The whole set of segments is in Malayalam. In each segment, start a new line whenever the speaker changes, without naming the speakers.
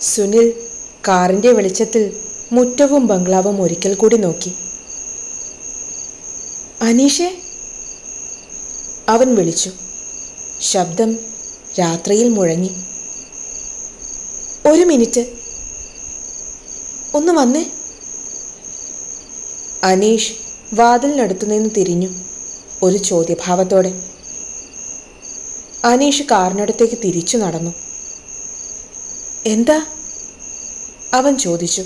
സുനിൽ കാറിന്റെ വെളിച്ചത്തിൽ മുറ്റവും ബംഗ്ലാവും ഒരിക്കൽ കൂടി നോക്കി. അനീഷേ? അവൻ വിളിച്ചു. ശബ്ദം രാത്രിയിൽ മുഴങ്ങി. ഒരു മിനിറ്റ്. ഒന്ന് വന്നേ. അനീഷ് വാതിലിനടുത്തു നിന്ന് തിരിഞ്ഞു ഒരു ചോദ്യഭാവത്തോടെ. അനീഷ് കാറിനടുത്തേക്ക് തിരിച്ചു നടന്നു. എന്താ? അവൻ ചോദിച്ചു.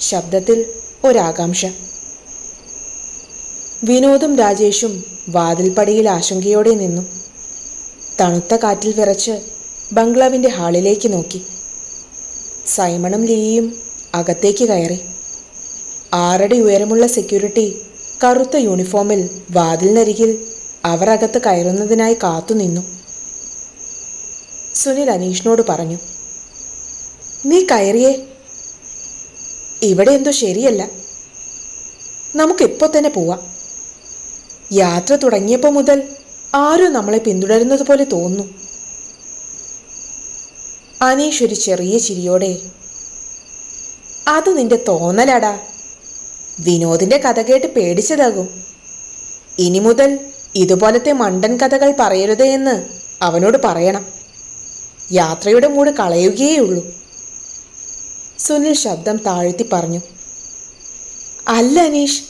ശബ്ദത്തിൽ ഒരാകാംക്ഷ. വിനോദും രാജേഷും വാതിൽപ്പടിയിൽ ആശങ്കയോടെ നിന്നു. തണുത്ത കാറ്റിൽ വിറച്ച് ബംഗ്ലാവിന്റെ ഹാളിലേക്ക് നോക്കി. സൈമണും ലീയും അകത്തേക്ക് കയറി. ആറടി ഉയരമുള്ള സെക്യൂരിറ്റി കറുത്ത യൂണിഫോമിൽ വാതിലിനരികിൽ അവർ അകത്ത് കയറുന്നതിനായി കാത്തുനിന്നു. സുനിൽ അനീഷിനോട് പറഞ്ഞു. നീ കയറിയേ. ഇവിടെ എന്തോ ശരിയല്ല. നമുക്കിപ്പോൾ തന്നെ പോവാം. യാത്ര തുടങ്ങിയപ്പോൾ മുതൽ ആരും നമ്മളെ പിന്തുടരുന്നത് പോലെ തോന്നുന്നു. അനീഷ് ഒരു ചെറിയ ചിരിയോടെ അത് നിന്റെ തോന്നലാടാ. വിനോദിന്റെ കഥ കേട്ട് പേടിച്ചതാകും. ഇനി മുതൽ ഇതുപോലത്തെ മണ്ടൻ കഥകൾ പറയരുതേ എന്ന് അവനോട് പറയണം. യാത്രയുടെ മൂട് കളയുകയേയുള്ളൂ. സുനിൽ ശബ്ദം താഴ്ത്തി പറഞ്ഞു. അല്ല അനീഷ്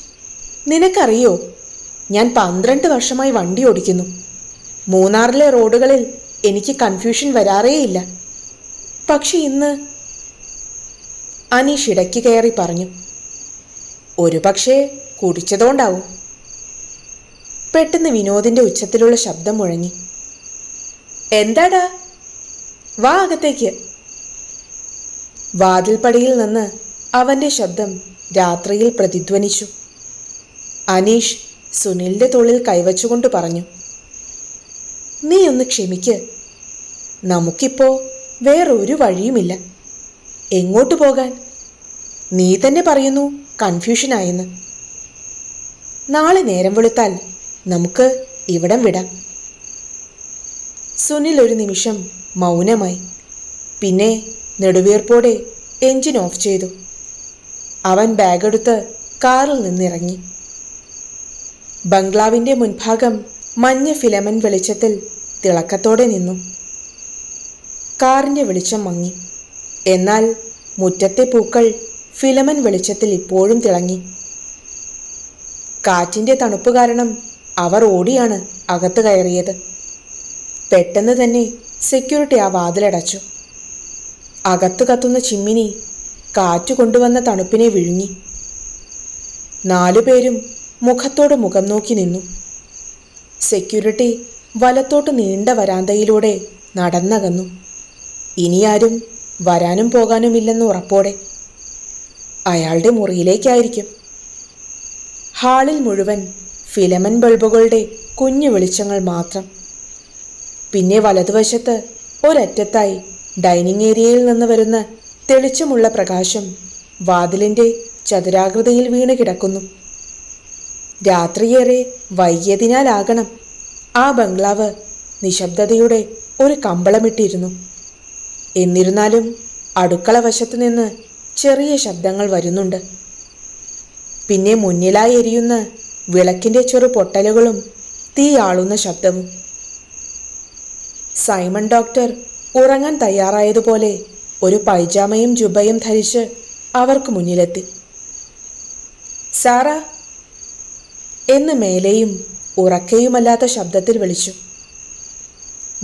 നിനക്കറിയോ? ഞാൻ പന്ത്രണ്ട് വർഷമായി വണ്ടി ഓടിക്കുന്നു. മൂന്നാറിലെ റോഡുകളിൽ എനിക്ക് കൺഫ്യൂഷൻ വരാറേയില്ല. പക്ഷെ ഇന്ന് അനീഷ് ഇടയ്ക്ക് കയറി പറഞ്ഞു. ഒരു പക്ഷേ കുടിച്ചതുകൊണ്ടാവും. പെട്ടെന്ന് വിനോദിന്റെ ഉച്ചത്തിലുള്ള ശബ്ദം മുഴങ്ങി. എന്താടാ? വാ അകത്തേക്ക്. വാതിൽപ്പടിയിൽ നിന്ന് അവന്റെ ശബ്ദം രാത്രിയിൽ പ്രതിധ്വനിച്ചു. അനീഷ് സുനിലിന്റെ തോളിൽ കൈവച്ചുകൊണ്ട് പറഞ്ഞു നീ ഒന്ന് ക്ഷമിക്ക്. നമുക്കിപ്പോ വേറൊരു വഴിയുമില്ല. എങ്ങോട്ട് പോകാൻ? നീ തന്നെ പറയുന്നു കൺഫ്യൂഷനായെന്ന്. നാളെ നേരം വെളുത്താൽ നമുക്ക് ഇവിടം വിടാം. സുനിൽ ഒരു നിമിഷം മൗനമായി. പിന്നെ നെടുവീർപ്പോടെ എഞ്ചിൻ ഓഫ് ചെയ്തു. അവൻ ബാഗെടുത്ത് കാറിൽ നിന്നിറങ്ങി. ബംഗ്ലാവിന്റെ മുൻഭാഗം മഞ്ഞ ഫിലമൻ വെളിച്ചത്തിൽ തിളക്കത്തോടെ നിന്നു. കാറിന്റെ വെളിച്ചം മങ്ങി. എന്നാൽ മുറ്റത്തെ പൂക്കൾ ഫിലമൻ വെളിച്ചത്തിൽ ഇപ്പോഴും തിളങ്ങി. കാറ്റിന്റെ തണുപ്പ് കാരണം അവർ ഓടിയാണ് അകത്ത് കയറിയത്. പെട്ടെന്ന് തന്നെ സെക്യൂരിറ്റി ആ വാതിലടച്ചു. അകത്ത് കത്തുന്ന ചിമ്മിനി കാറ്റ് കൊണ്ടുവന്ന തണുപ്പിനെ വിഴുങ്ങി. നാലുപേരും മുഖത്തോട് മുഖം നോക്കി നിന്നു. സെക്യൂരിറ്റി വലത്തോട്ട് നീണ്ട വരാന്തയിലൂടെ നടന്നകന്നു. ഇനിയാരും വരാനും പോകാനുമില്ലെന്ന് ഉറപ്പോടെ. അയാളുടെ മുറിയിലേക്കായിരിക്കും. ഹാളിൽ മുഴുവൻ ഫിലമൻ ബൾബുകളുടെ കുഞ്ഞു വെളിച്ചങ്ങൾ മാത്രം. പിന്നെ വലതുവശത്ത് ഒരറ്റത്തായി ഡൈനിങ് ഏരിയയിൽ നിന്ന് വരുന്ന തെളിച്ചമുള്ള പ്രകാശം വാതിലിന്റെ ചതുരാകൃതിയിൽ വീണ് കിടക്കുന്നു. രാത്രിയേറെ വൈകിയതിനാലാകണം ആ ബംഗ്ലാവ് നിശബ്ദതയുടെ ഒരു കമ്പളമിട്ടിരുന്നു. എന്നിരുന്നാലും അടുക്കള വശത്തു നിന്ന് ചെറിയ ശബ്ദങ്ങൾ വരുന്നുണ്ട്. പിന്നെ മുന്നിലായി എരിയുന്ന വിളക്കിന്റെ ചെറു പൊട്ടലുകളും തീയാളുന്ന ശബ്ദവും. സൈമൺ ഡോക്ടർ ഉറങ്ങാൻ തയ്യാറായതുപോലെ ഒരു പൈജാമയും ജുബയും ധരിച്ച് അവർക്ക് മുന്നിലെത്തി. സാറ എന്ന് മേലെയും ഉറക്കെയുമല്ലാത്ത ശബ്ദത്തിൽ വിളിച്ചു.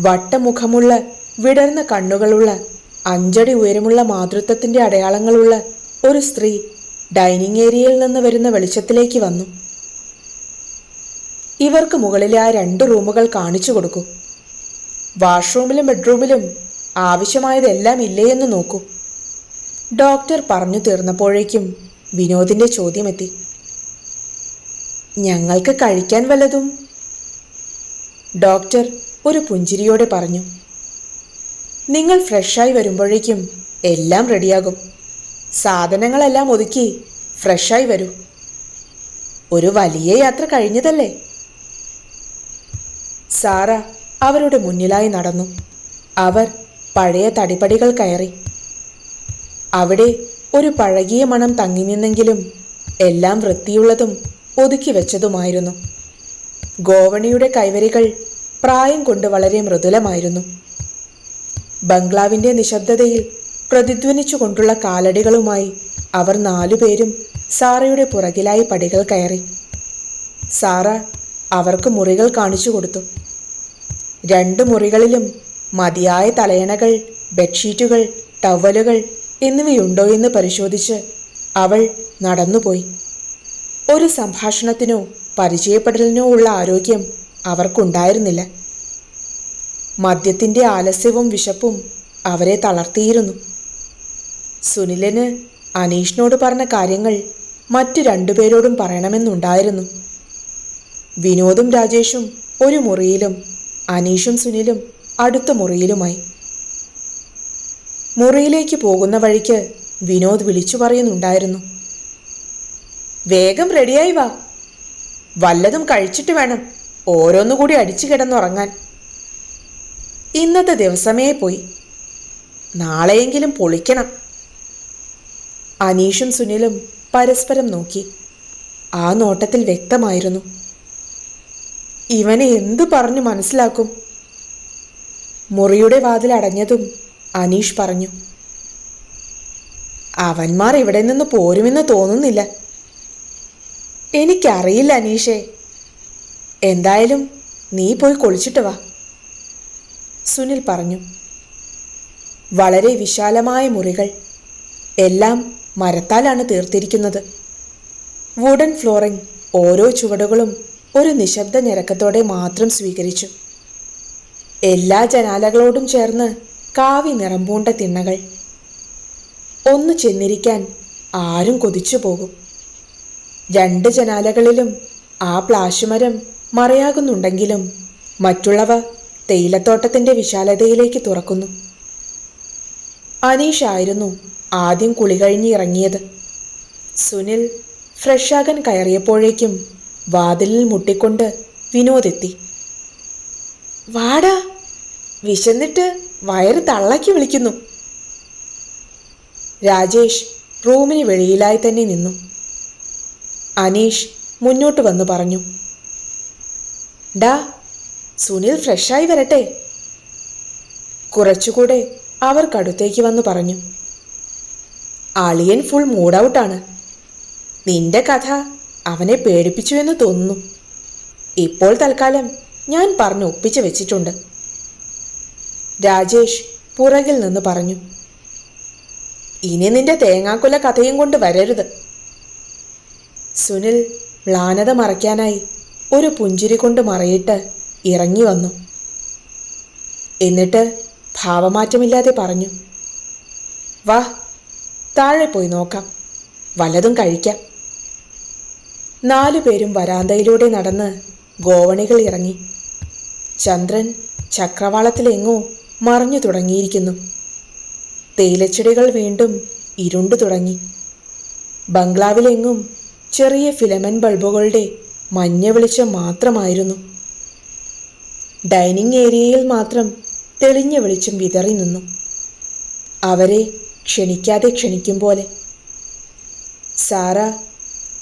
വട്ടമുഖമുള്ള വിടർന്ന കണ്ണുകളുള്ള അഞ്ചടി ഉയരമുള്ള മാതൃത്വത്തിന്റെ അടയാളങ്ങളുള്ള ഒരു സ്ത്രീ ഡൈനിങ് ഏരിയയിൽ നിന്ന് വരുന്ന വെളിച്ചത്തിലേക്ക് വന്നു. ഇവർക്ക് മുകളിലെ ആ രണ്ട് റൂമുകൾ കാണിച്ചു കൊടുക്കൂ. വാഷ്റൂമിലും ബെഡ്റൂമിലും ആവശ്യമായതെല്ലാം ഇല്ലേ എന്ന് നോക്കൂ. ഡോക്ടർ പറഞ്ഞു തീർന്നപ്പോഴേക്കും വിനോദിന്റെ ചോദ്യമെത്തി. ഞങ്ങൾക്ക് കഴിക്കാൻ വല്ലതും? ഡോക്ടർ ഒരു പുഞ്ചിരിയോടെ പറഞ്ഞു. നിങ്ങൾ ഫ്രഷായി വരുമ്പോഴേക്കും എല്ലാം റെഡിയാകും. സാധനങ്ങളെല്ലാം ഒതുക്കി ഫ്രഷായി വരൂ. ഒരു വലിയ യാത്ര കഴിഞ്ഞതല്ലേ? സാറ അവരുടെ മുന്നിലായി നടന്നു. അവർ പഴയ തടിപ്പടികൾ കയറി. അവിടെ ഒരു പഴകിയ മണം തങ്ങി നിന്നെങ്കിലും എല്ലാം വൃത്തിയുള്ളതും ഒതുക്കി വെച്ചതുമായിരുന്നു. ഗോവണിയുടെ കൈവരികൾ പ്രായം കൊണ്ട് വളരെ മൃദുലമായിരുന്നു. ബംഗ്ലാവിന്റെ നിശബ്ദതയിൽ പ്രതിധ്വനിച്ചുകൊണ്ടുള്ള കാലടികളുമായി അവർ നാലുപേരും സാറയുടെ പുറകിലായി പടികൾ കയറി. സാറ അവർക്ക് മുറികൾ കാണിച്ചു കൊടുത്തു. രണ്ട് മുറികളിലും മതിയായ തലയണകൾ ബെഡ്ഷീറ്റുകൾ ടവലുകൾ എന്നിവയുണ്ടോ എന്ന് പരിശോധിച്ച് അവൾ നടന്നുപോയി. ഒരു സംഭാഷണത്തിനോ പരിചയപ്പെടലിനോ ഉള്ള ആരോഗ്യം അവർക്കുണ്ടായിരുന്നില്ല. മദ്യത്തിന്റെ ആലസ്യവും വിശപ്പും അവരെ തളർത്തിയിരുന്നു. സുനിലിന് അനീഷിനോട് പറഞ്ഞ കാര്യങ്ങൾ മറ്റു രണ്ടുപേരോടും പറയണമെന്നുണ്ടായിരുന്നു. വിനോദും രാജേഷും ഒരു മുറിയിലും അനീഷും സുനിലും അടുത്ത മുറിയിലുമായി. മുറിയിലേക്ക് പോകുന്ന വഴിക്ക് വിനോദ് വിളിച്ചു പറയുന്നുണ്ടായിരുന്നു. വേഗം റെഡിയായി വാ. വല്ലതും കഴിച്ചിട്ട് വേണം ഓരോന്നുകൂടി അടിച്ചു കിടന്നുറങ്ങാൻ. ഇന്നത്തെ ദിവസമേ പോയി. നാളെയെങ്കിലും പൊളിക്കണം. അനീഷും സുനിലും പരസ്പരം നോക്കി. ആ നോട്ടത്തിൽ വ്യക്തമായിരുന്നു. ഇവനെ എന്തു പറഞ്ഞു മനസ്സിലാക്കും? മുറിയുടെ വാതിൽ അടഞ്ഞതും അനീഷ് പറഞ്ഞു അവന്മാർ ഇവിടെ നിന്ന് പോരുമെന്ന് തോന്നുന്നില്ല. എനിക്കറിയില്ല അനീഷേ. എന്തായാലും നീ പോയി കൊളിച്ചിട്ട് വാ സുനിൽ പറഞ്ഞു. വളരെ വിശാലമായ മുറികൾ. എല്ലാം മരത്താലാണ് തീർത്തിരിക്കുന്നത്. വുഡൻ ഫ്ലോറിംഗ് ഓരോ ചുവടുകളും ഒരു നിശബ്ദ ഞരക്കത്തോടെ മാത്രം സ്വീകരിച്ചു. എല്ലാ ജനാലകളോടും ചേർന്ന് കാവി നിറം പൂണ്ട തിണ്ണകൾ. ഒന്ന് ചെന്നിരിക്കാൻ ആരും കൊതിച്ചു പോകും. രണ്ട് ജനാലകളിലും ആ പ്ലാശുമരം മറയാകുന്നുണ്ടെങ്കിലും മറ്റുള്ളവ തേയിലത്തോട്ടത്തിന്റെ വിശാലതയിലേക്ക് തുറക്കുന്നു. അനീഷ് ആയിരുന്നു ആദ്യം കുളി കഴിഞ്ഞ് ഇറങ്ങിയത്. സുനിൽ ഫ്രഷാകാൻ കയറിയപ്പോഴേക്കും വാതിലിൽ മുട്ടിക്കൊണ്ട് വിനോദെത്തി. വാടാ വിശന്നിട്ട് വയറ് തള്ളക്കി വിളിക്കുന്നു. രാജേഷ് റൂമിന് വെളിയിലായി തന്നെ നിന്നു. അനീഷ് മുന്നോട്ട് വന്നു പറഞ്ഞു. ഡാ സുനിൽ ഫ്രഷായി വരട്ടെ. കുറച്ചുകൂടെ അവർക്കടുത്തേക്ക് വന്നു പറഞ്ഞു. അളിയൻ ഫുൾ മൂഡ് ഔട്ടാണ് നിന്റെ കഥ അവനെ പേടിപ്പിച്ചു എന്ന് തോന്നുന്നു. ഇപ്പോൾ തൽക്കാലം ഞാൻ പറഞ്ഞു ഒപ്പിച്ചു വെച്ചിട്ടുണ്ട്. രാജേഷ് പുറകിൽ നിന്ന് പറഞ്ഞു ഇനി നിന്റെ തേങ്ങാക്കുല കഥയും കൊണ്ട് വരരുത്. സുനിൽ മ്ലാനത മറയ്ക്കാനായി ഒരു പുഞ്ചിരി കൊണ്ട് മറയിട്ട് ഇറങ്ങി വന്നു. എന്നിട്ട് ഭാവമാറ്റമില്ലാതെ പറഞ്ഞു വാ താഴെ പോയി നോക്കാം വല്ലതും കഴിക്കാം. നാലു പേരും വരാന്തയിലൂടെ നടന്ന് ഗോവണികൾ ഇറങ്ങി. ചന്ദ്രൻ ചക്രവാളത്തിലെങ്ങോ മറഞ്ഞു തുടങ്ങിയിരിക്കുന്നു. തേയിലച്ചെടികൾ വീണ്ടും ഇരുണ്ടു തുടങ്ങി. ബംഗ്ലാവിലെങ്ങും ചെറിയ ഫിലമൻ ബൾബുകളുടെ മഞ്ഞ വെളിച്ചം മാത്രമായിരുന്നു. ഡൈനിങ് ഏരിയയിൽ മാത്രം തെളിഞ്ഞ വെളിച്ചം വിതറി നിന്നു. അവരെ ക്ഷണിക്കാതെ ക്ഷണിക്കും പോലെ. സാറ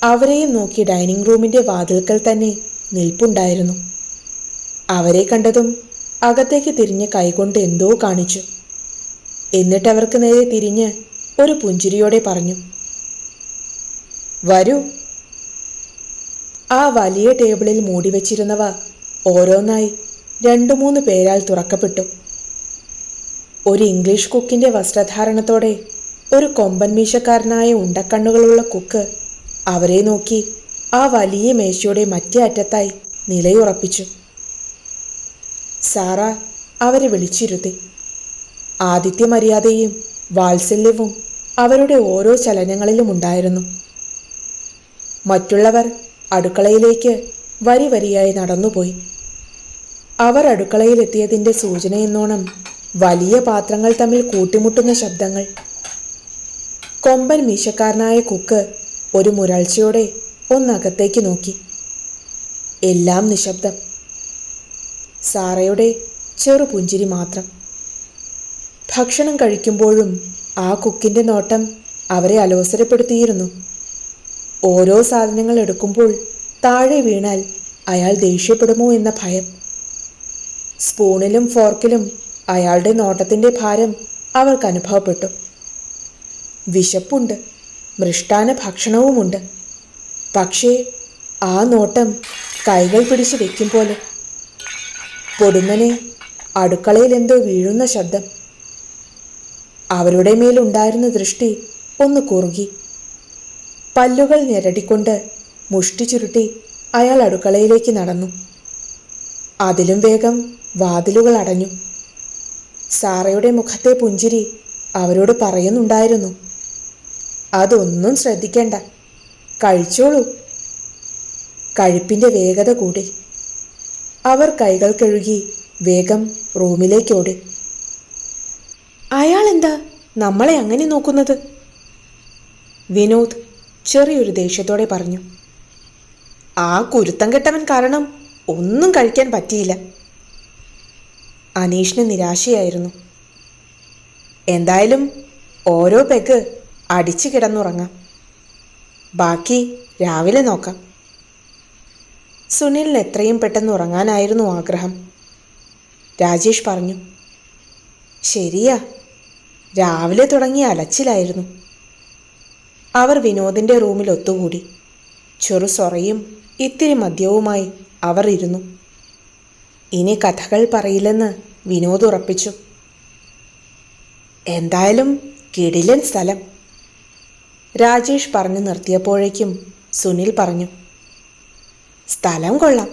അവരെയും നോക്കി ഡൈനിങ് റൂമിന്റെ വാതിൽക്കൽ തന്നെ നിൽപ്പുണ്ടായിരുന്നു. അവരെ കണ്ടതും അകത്തേക്ക് തിരിഞ്ഞ് കൈകൊണ്ട് എന്തോ കാണിച്ചു. എന്നിട്ട് അവർക്ക് നേരെ തിരിഞ്ഞ് ഒരു പുഞ്ചിരിയോടെ പറഞ്ഞു വരൂ. ആ വലിയ ടേബിളിൽ മൂടി വച്ചിരുന്നവ ഓരോന്നായി രണ്ടു മൂന്ന് പേരാൽ തുറക്കപ്പെട്ടു. ഒരു ഇംഗ്ലീഷ് കുക്കിന്റെ വസ്ത്രധാരണത്തോടെ ഒരു കൊമ്പൻ മീശക്കാരനായ ഉണ്ടക്കണ്ണുകളുള്ള കുക്ക് അവരെ നോക്കി ആ വലിയ മേശയുടെ മറ്റേ അറ്റത്തായി നിലയുറപ്പിച്ചു. സാറ അവരെ വിളിച്ചിരുത്തി. ആദിത്യ മര്യാദയും വാത്സല്യവും അവരുടെ ഓരോ ചലനങ്ങളിലും ഉണ്ടായിരുന്നു. മറ്റുള്ളവർ അടുക്കളയിലേക്ക് വരി വരിയായി നടന്നുപോയി. അവർ അടുക്കളയിലെത്തിയതിന്റെ സൂചനയെന്നോണം വലിയ പാത്രങ്ങൾ തമ്മിൽ കൂട്ടിമുട്ടുന്ന ശബ്ദങ്ങൾ. കൊമ്പൻ മീശക്കാരനായ കുക്ക് ഒരു മുരൾച്ചയോടെ ഒന്നകത്തേക്ക് നോക്കി. എല്ലാം നിശബ്ദം. സാറയുടെ ചെറുപുഞ്ചിരി മാത്രം. ഭക്ഷണം കഴിക്കുമ്പോഴും ആ കുക്കിന്റെ നോട്ടം അവരെ അലോസരപ്പെടുത്തിയിരുന്നു. ഓരോ സാധനങ്ങൾ എടുക്കുമ്പോൾ താഴെ വീണാൽ അയാൾ ദേഷ്യപ്പെടുമോ എന്ന ഭയം. സ്പൂണിലും ഫോർക്കിലും അയാളുടെ നോട്ടത്തിന്റെ ഭാരം അവർക്ക് അനുഭവപ്പെട്ടു. വിശപ്പുണ്ട് മൃഷ്ടാന ഭക്ഷണവുമുണ്ട്. പക്ഷേ ആ നോട്ടം കൈകൾ പിടിച്ച് വെക്കും പോലെ പൊടുന്നനെ അടുക്കളയിൽ എന്തോ വീഴുന്ന ശബ്ദം. അവരുടെ മേലുണ്ടായിരുന്ന ദൃഷ്ടി ഒന്ന് കുറുകി. പല്ലുകൾ ഞെരടിക്കൊണ്ട് മുഷ്ടി ചുരുട്ടി അയാൾ അടുക്കളയിലേക്ക് നടന്നു. അതിലും വേഗം വാതിലുകൾ അടഞ്ഞു. സാറയുടെ മുഖത്തെ പുഞ്ചിരി അവരോട് പറയുന്നുണ്ടായിരുന്നു. അതൊന്നും ശ്രദ്ധിക്കേണ്ട. കഴിച്ചോളൂ. കഴിപ്പിന്റെ വേഗത കൂടി. അവർ കൈകൾ കഴുകി വേഗം റൂമിലേക്കോടി അയാളെന്താ നമ്മളെ അങ്ങനെ നോക്കുന്നത്? വിനോദ് ചെറിയൊരു ദേഷ്യത്തോടെ പറഞ്ഞു. ആ കുരുത്തം കെട്ടവൻ കാരണം ഒന്നും കഴിക്കാൻ പറ്റിയില്ല. അനീഷിന് നിരാശയായിരുന്നു. എന്തായാലും ഓരോ പെഗ് അടിച്ചു കിടന്നുറങ്ങാം. ബാക്കി രാവിലെ നോക്കാം. സുനിലിന് എത്രയും പെട്ടെന്ന് ഉറങ്ങാനായിരുന്നു ആഗ്രഹം. രാജേഷ് പറഞ്ഞു ശരിയാ രാവിലെ തുടങ്ങിയ അലച്ചിലായിരുന്നു. അവർ വിനോദിന്റെ റൂമിൽ ഒത്തുകൂടി. ചെറു സൊറയും ഇത്തിരി മദ്യവുമായി അവർ ഇരുന്നു. ഇനി കഥകൾ പറയില്ലെന്ന് വിനോദ് ഉറപ്പിച്ചു. എന്തായാലും കിടിലൻ സ്ഥലം. രാജേഷ് പറഞ്ഞു നിർത്തിയപ്പോഴേക്കും സുനിൽ പറഞ്ഞു സ്ഥലം കൊള്ളാം.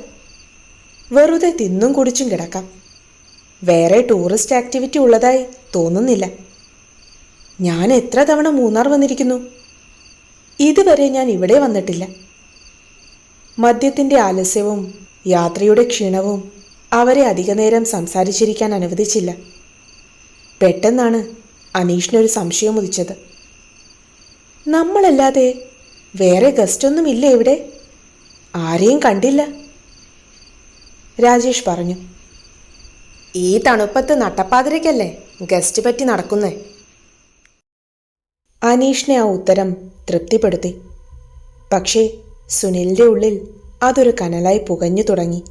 വെറുതെ തിന്നും കുടിച്ചും കിടക്കാം. വേറെ ടൂറിസ്റ്റ് ആക്ടിവിറ്റി ഉള്ളതായി തോന്നുന്നില്ല. ഞാൻ എത്ര തവണ മൂന്നാർ വന്നിരിക്കുന്നു? ഇതുവരെ ഞാൻ ഇവിടെ വന്നിട്ടില്ല. മദ്യത്തിന്റെ ആലസ്യവും യാത്രയുടെ ക്ഷീണവും അവരെ അധികനേരം സംസാരിച്ചിരിക്കാൻ അനുവദിച്ചില്ല. പെട്ടെന്നാണ് അനീഷിനൊരു സംശയം ഉദിച്ചത്. നമ്മളല്ലാതെ വേറെ ഗസ്റ്റൊന്നുമില്ല ഇവിടെ? ആരെയും കണ്ടില്ല. രാജേഷ് പറഞ്ഞു ഈ തണുപ്പത്ത് നട്ടപ്പാതിരയ്ക്കല്ലേ ഗസ്റ്റ് പറ്റി നടക്കുന്നേ? അനീഷിനെ ആ ഉത്തരം തൃപ്തിപ്പെടുത്തി. പക്ഷേ സുനിലിന്റെ ഉള്ളിൽ അതൊരു കനലായി പുകഞ്ഞു തുടങ്ങി.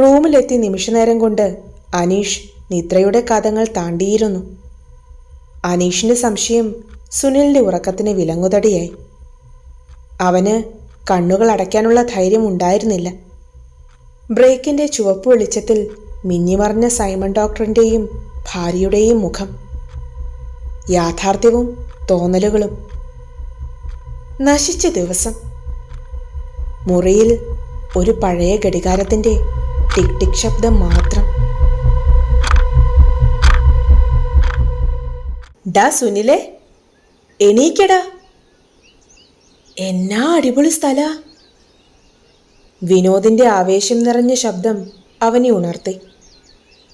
റൂമിലെത്തി നിമിഷനേരം കൊണ്ട് അനീഷ് നിദ്രയുടെ കഥങ്ങൾ താണ്ടിയിരുന്നു. അനീഷിന്റെ സംശയം സുനിലിന്റെ ഉറക്കത്തിന് വിലങ്ങുതടിയായി. അവന് കണ്ണുകൾ അടയ്ക്കാനുള്ള ധൈര്യം ഉണ്ടായിരുന്നില്ല. ബ്രേക്കിന്റെ ചുവപ്പ് വെളിച്ചത്തിൽ മിന്നിമറിഞ്ഞ സൈമൺ ഡോക്ടറിന്റെയും ഭാര്യയുടെയും മുഖം. യാഥാർത്ഥ്യവും തോന്നലുകളും. നശിച്ച ദിവസം. മുറിയിൽ ഒരു പഴയ ഘടികാരത്തിന്റെ ടിക് ടിക് ശബ്ദം മാത്രം. ഡാ സുനിലെ എണീക്കടാ. എന്നാ അടിപൊളി സ്ഥല? വിനോദിന്റെ ആവേശം നിറഞ്ഞ ശബ്ദം അവനെ ഉണർത്തി.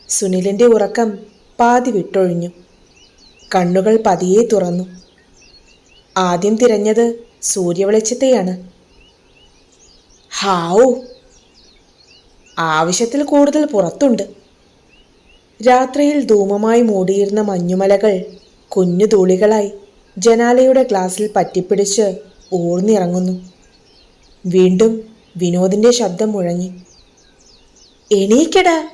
സുനിലിന്റെ ഉറക്കം പാതി വിട്ടൊഴിഞ്ഞു. കണ്ണുകൾ പതിയെ തുറന്നു. ആദ്യം തിരഞ്ഞത് സൂര്യവെളിച്ചത്തെയാണ് ഹാവു! ആവശ്യത്തിൽ കൂടുതൽ പുറത്തുണ്ട്. രാത്രിയിൽ ധൂമമായി മൂടിയിരുന്ന മഞ്ഞുമലകൾ കുഞ്ഞു തൂളികളായി ജനാലയുടെ ഗ്ലാസിൽ പറ്റിപ്പിടിച്ച് ഊർന്നിറങ്ങുന്നു വീണ്ടും വിനോദിന്റെ ശബ്ദം മുഴങ്ങി. എണീക്കടാ.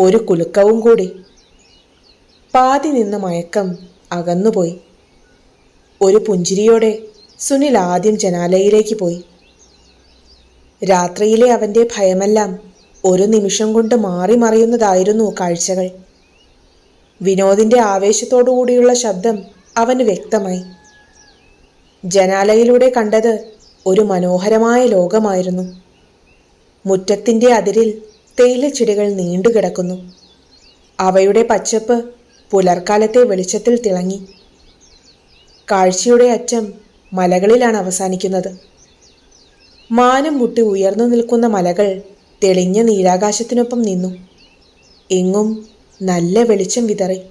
ഒരു കുലുക്കവും കൂടി. പാതി നിന്ന മയക്കം അകന്നുപോയി. ഒരു പുഞ്ചിരിയോടെ സുനിൽ ആദ്യം ജനാലയിലേക്ക് പോയി. രാത്രിയിലെ അവന്റെ ഭയമെല്ലാം ഒരു നിമിഷം കൊണ്ട് മാറി മറിയുന്നതായിരുന്നു കാഴ്ചകൾ. വിനോദിന്റെ ആവേശത്തോടുകൂടിയുള്ള ശബ്ദം അവന് വ്യക്തമായി. ജനാലയിലൂടെ കണ്ടത് ഒരു മനോഹരമായ ലോകമായിരുന്നു. മുറ്റത്തിന്റെ അതിരിൽ തേയിലച്ചെടികൾ നീണ്ടുകിടക്കുന്നു അവയുടെ പച്ചപ്പ് പുലർക്കാലത്തെ വെളിച്ചത്തിൽ തിളങ്ങി. കാഴ്ചയുടെ അറ്റം മലകളിലാണ് അവസാനിക്കുന്നത്. മാനം മുട്ടി ഉയർന്നു നിൽക്കുന്ന മലകൾ തെളിഞ്ഞ നീരാകാശത്തിനൊപ്പം നിന്നു. എങ്ങും നല്ല വെളിച്ചം വിതറി.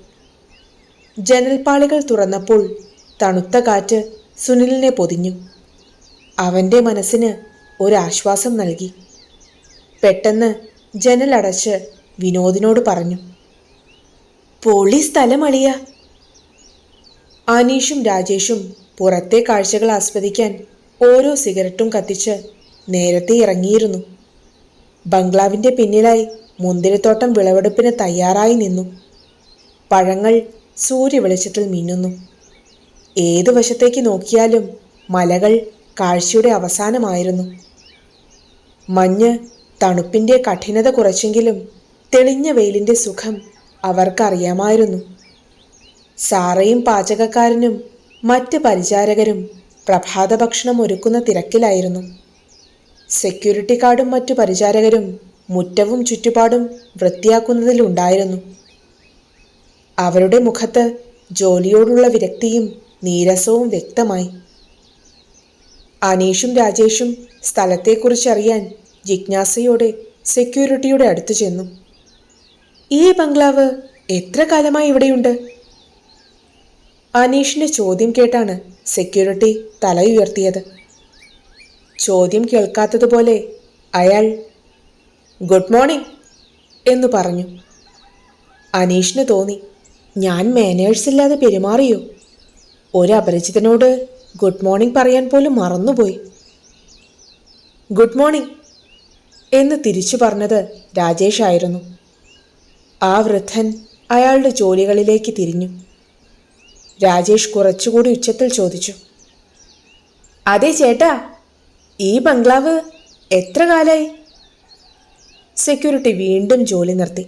ജനൽപ്പാളികൾ തുറന്നപ്പോൾ തണുത്ത കാറ്റ് സുനിലിനെ പൊതിഞ്ഞു. അവന്റെ മനസ്സിന് ഒരാശ്വാസം നൽകി. പെട്ടെന്ന് ജനലടച്ച് വിനോദിനോട് പറഞ്ഞു പൊളി സ്ഥലമളിയ. അനീഷും രാജേഷും പുറത്തെ കാഴ്ചകൾ ആസ്വദിക്കാൻ ഓരോ സിഗരറ്റും കത്തിച്ച് നേരത്തെ ഇറങ്ങിയിരുന്നു. ബംഗ്ലാവിന്റെ പിന്നിലായി മുന്തിരിത്തോട്ടം വിളവെടുപ്പിന് തയ്യാറായി നിന്നു. പഴങ്ങൾ സൂര്യവെളിച്ചത്തിൽ മിന്നുന്നു. ഏതു വശത്തേക്ക് നോക്കിയാലും മലകൾ കാഴ്ചയുടെ അവസാനമായിരുന്നു. മഞ്ഞ് തണുപ്പിന്റെ കഠിനത കുറച്ചെങ്കിലും തെളിഞ്ഞ വെയിലിന്റെ സുഖം അവർക്കറിയാമായിരുന്നു. സാറയും പാചകക്കാരനും മറ്റ് പരിചാരകരും പ്രഭാത ഭക്ഷണം ഒരുക്കുന്ന തിരക്കിലായിരുന്നു. സെക്യൂരിറ്റി കാർഡും മറ്റു പരിചാരകരും മുറ്റവും ചുറ്റുപാടും വൃത്തിയാക്കുന്നതിലുണ്ടായിരുന്നു അവരുടെ മുഖത്ത് ജോലിയോടുള്ള വിരക്തിയും നീരസവും വ്യക്തമായി. അനീഷും രാജേഷും സ്ഥലത്തെക്കുറിച്ചറിയാൻ ജിജ്ഞാസയോടെ സെക്യൂരിറ്റിയുടെ അടുത്ത് ചെന്നു. ഈ ബംഗ്ലാവ് എത്ര കാലമായി ഇവിടെയുണ്ട്? അനീഷിന്റെ ചോദ്യം കേട്ടാണ് സെക്യൂരിറ്റി തല ഉയർത്തിയത്. ചോദ്യം കേൾക്കാത്തതുപോലെ അയാൾ ഗുഡ് മോർണിംഗ് എന്ന് പറഞ്ഞു. അനീഷിന് തോന്നി ഞാൻ മാനേഴ്സ് ഇല്ലാതെ പെരുമാറിയോ? ഒരു അപരിചിതനോട് ഗുഡ് മോർണിംഗ് പറയാൻ പോലും മറന്നുപോയി. ഗുഡ് മോർണിംഗ് എന്ന് തിരിച്ചു പറഞ്ഞത് രാജേഷ് ആയിരുന്നു. ആ വൃദ്ധൻ അയാളുടെ ജോലികളിലേക്ക് തിരിഞ്ഞു. രാജേഷ് കുറച്ചുകൂടി ഉച്ചത്തിൽ ചോദിച്ചു അതെ ചേട്ടാ ഈ ബംഗ്ലാവ് എത്ര കാലായി? സെക്യൂരിറ്റി വീണ്ടും ജോലി നിർത്തി.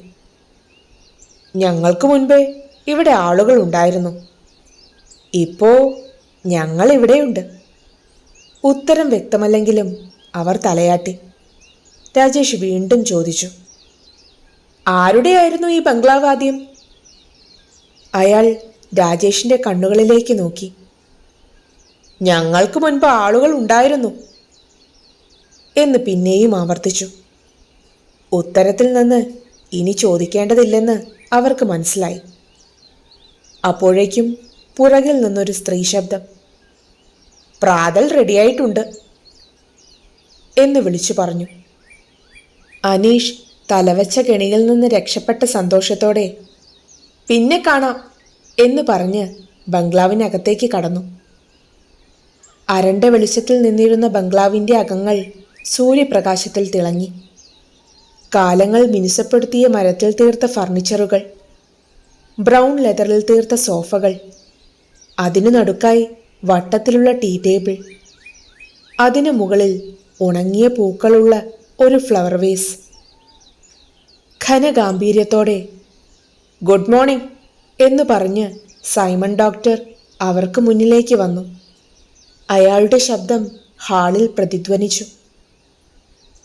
ഞങ്ങൾക്ക് മുൻപേ ഇവിടെ ആളുകൾ ഉണ്ടായിരുന്നു. ഇപ്പോ ഞങ്ങൾ ഇവിടെയുണ്ട് ഉത്തരം വ്യക്തമല്ലെങ്കിലും അവർ തലയാട്ടി. രാജേഷ് വീണ്ടും ചോദിച്ചു ആരുടെയായിരുന്നു ഈ ബംഗ്ലാവ് ആദ്യം അയാൾ രാജേഷിന്റെ കണ്ണുകളിലേക്ക് നോക്കി. ഞങ്ങൾക്ക് മുൻപ് ആളുകൾ ഉണ്ടായിരുന്നു എന്ന് പിന്നെയും ആവർത്തിച്ചു. ഉത്തരത്തിൽ നിന്ന് ഇനി ചോദിക്കേണ്ടതില്ലെന്ന് അവർക്ക് മനസ്സിലായി. അപ്പോഴേക്കും പുറകിൽ നിന്നൊരു സ്ത്രീ ശബ്ദം. പ്രാതൽ റെഡിയായിട്ടുണ്ട് എന്ന് വിളിച്ചു പറഞ്ഞു. അനീഷ് തലവച്ച കെണിയിൽ നിന്ന് രക്ഷപ്പെട്ട സന്തോഷത്തോടെ പിന്നെ കാണാം എന്ന് പറഞ്ഞ് ബംഗ്ലാവിനകത്തേക്ക് കടന്നു. അരണ്ട വെളിച്ചത്തിൽ നിന്നിരുന്ന ബംഗ്ലാവിന്റെ അകങ്ങൾ സൂര്യപ്രകാശത്തിൽ തിളങ്ങി. കാലങ്ങൾ മിനുസപ്പെടുത്തിയ മരത്തിൽ തീർത്ത ഫർണിച്ചറുകൾ ബ്രൗൺ ലെതറിൽ തീർത്ത സോഫകൾ അതിനു നടുക്കായി വട്ടത്തിലുള്ള ടീ ടേബിൾ. അതിനു മുകളിൽ ഉണങ്ങിയ പൂക്കളുള്ള ഒരു ഫ്ലവർ വേസ്. ഘനഗാംഭീര്യത്തോടെ ഗുഡ് മോർണിംഗ് എന്ന് പറഞ്ഞ് സൈമൺ ഡോക്ടർ അവർക്ക് മുന്നിലേക്ക് വന്നു. അയാളുടെ ശബ്ദം ഹാളിൽ പ്രതിധ്വനിച്ചു.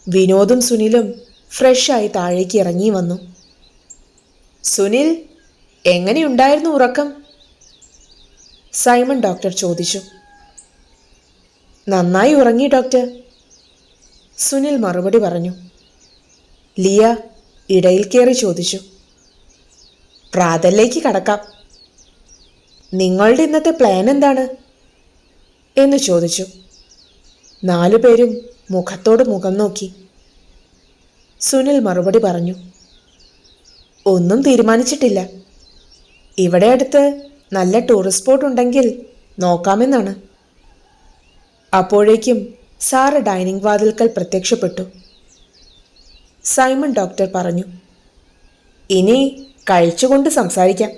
വിനോദും സുനിലും ഫ്രഷായി താഴേക്ക് ഇറങ്ങി വന്നു. സുനിൽ എങ്ങനെയുണ്ടായിരുന്നു ഉറക്കം? സൈമൺ ഡോക്ടർ ചോദിച്ചു. നന്നായി ഉറങ്ങി ഡോക്ടർ സുനിൽ മറുപടി പറഞ്ഞു. ലിയ ഇടയിൽ കയറി ചോദിച്ചു. പ്രാതലിലേക്ക് കടക്കാം. നിങ്ങളുടെ ഇന്നത്തെ പ്ലാൻ എന്താണ്? എന്ന് ചോദിച്ചു. നാലു പേരും മുഖത്തോട് മുഖം നോക്കി. സുനിൽ മറുപടി പറഞ്ഞു. ഒന്നും തീരുമാനിച്ചിട്ടില്ല. ഇവിടെ അടുത്ത് നല്ല ടൂറിസ്റ്റ് സ്പോട്ട് ഉണ്ടെങ്കിൽ നോക്കാമെന്നാണ്. അപ്പോഴേക്കും സാറ് ഡൈനിങ് വാതിൽക്കൽ പ്രത്യക്ഷപ്പെട്ടു. സൈമൺ ഡോക്ടർ പറഞ്ഞു ഇനി കഴിച്ചുകൊണ്ട് സംസാരിക്കാം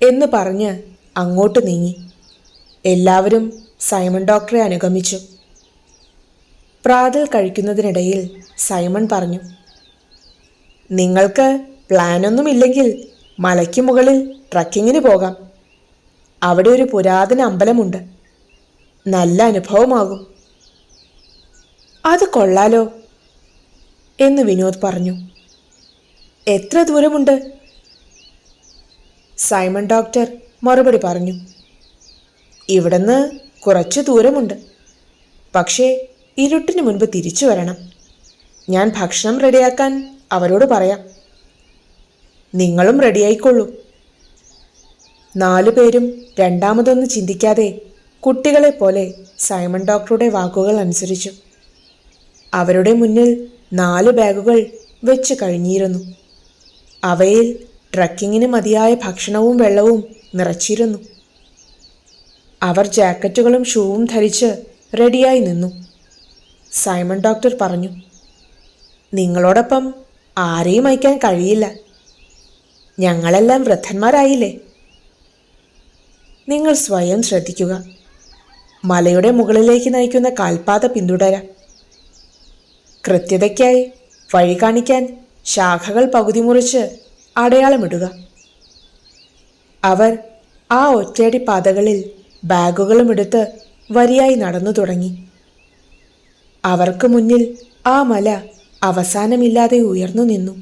എന്ന് പറഞ്ഞ് അങ്ങോട്ട് നീങ്ങി. എല്ലാവരും സൈമൺ ഡോക്ടറെ അനുഗമിച്ചു. പ്രാതൽ കഴിക്കുന്നതിനിടയിൽ സൈമൺ പറഞ്ഞു നിങ്ങൾക്ക് പ്ലാനൊന്നുമില്ലെങ്കിൽ മലയ്ക്ക് മുകളിൽ ട്രക്കിങ്ങിന് പോകാം. അവിടെ ഒരു പുരാതന അമ്പലമുണ്ട്. നല്ല അനുഭവമാകും. അത് കൊള്ളാലോ? എന്ന് വിനോദ് പറഞ്ഞു. എത്ര ദൂരമുണ്ട്? സൈമൺ ഡോക്ടർ മറുപടി പറഞ്ഞു. ഇവിടുന്ന് കുറച്ച് ദൂരമുണ്ട്. പക്ഷേ ഇരുട്ടിന് മുൻപ് തിരിച്ചു വരണം. ഞാൻ ഭക്ഷണം റെഡിയാക്കാൻ അവരോട് പറയാം. നിങ്ങളും റെഡിയായിക്കൊള്ളൂ. നാലുപേരും രണ്ടാമതൊന്നും ചിന്തിക്കാതെ കുട്ടികളെ പോലെ സൈമൺ ഡോക്ടറുടെ വാക്കുകൾ അനുസരിച്ചു. അവരുടെ മുന്നിൽ നാല് ബാഗുകൾ വെച്ച് കഴിഞ്ഞിരുന്നു. അവയിൽ ട്രക്കിങ്ങിന് മതിയായ ഭക്ഷണവും വെള്ളവും നിറച്ചിരുന്നു. അവർ ജാക്കറ്റുകളും ഷൂവും ധരിച്ച് റെഡിയായി നിന്നു. സൈമൺ ഡോക്ടർ പറഞ്ഞു നിങ്ങളോടൊപ്പം ആരെയും അയക്കാൻ കഴിയില്ല. ഞങ്ങളെല്ലാം വൃദ്ധന്മാരായില്ലേ? നിങ്ങൾ സ്വയം ശ്രദ്ധിക്കുക. മലയുടെ മുകളിലേക്ക് നയിക്കുന്ന കാൽപാത പിന്തുടരാം. കൃത്യതയ്ക്കായി വഴി കാണിക്കാൻ ശാഖകൾ പകുതി മുറിച്ച് അടയാളമിടുക അവർ ആ ഒറ്റയടി പാതകളിൽ ബാഗുകളും എടുത്ത് വരിയായി നടന്നു തുടങ്ങി. അവർക്ക് മുന്നിൽ ആ മല അവസാനമില്ലാതെ ഉയർന്നു നിന്നു.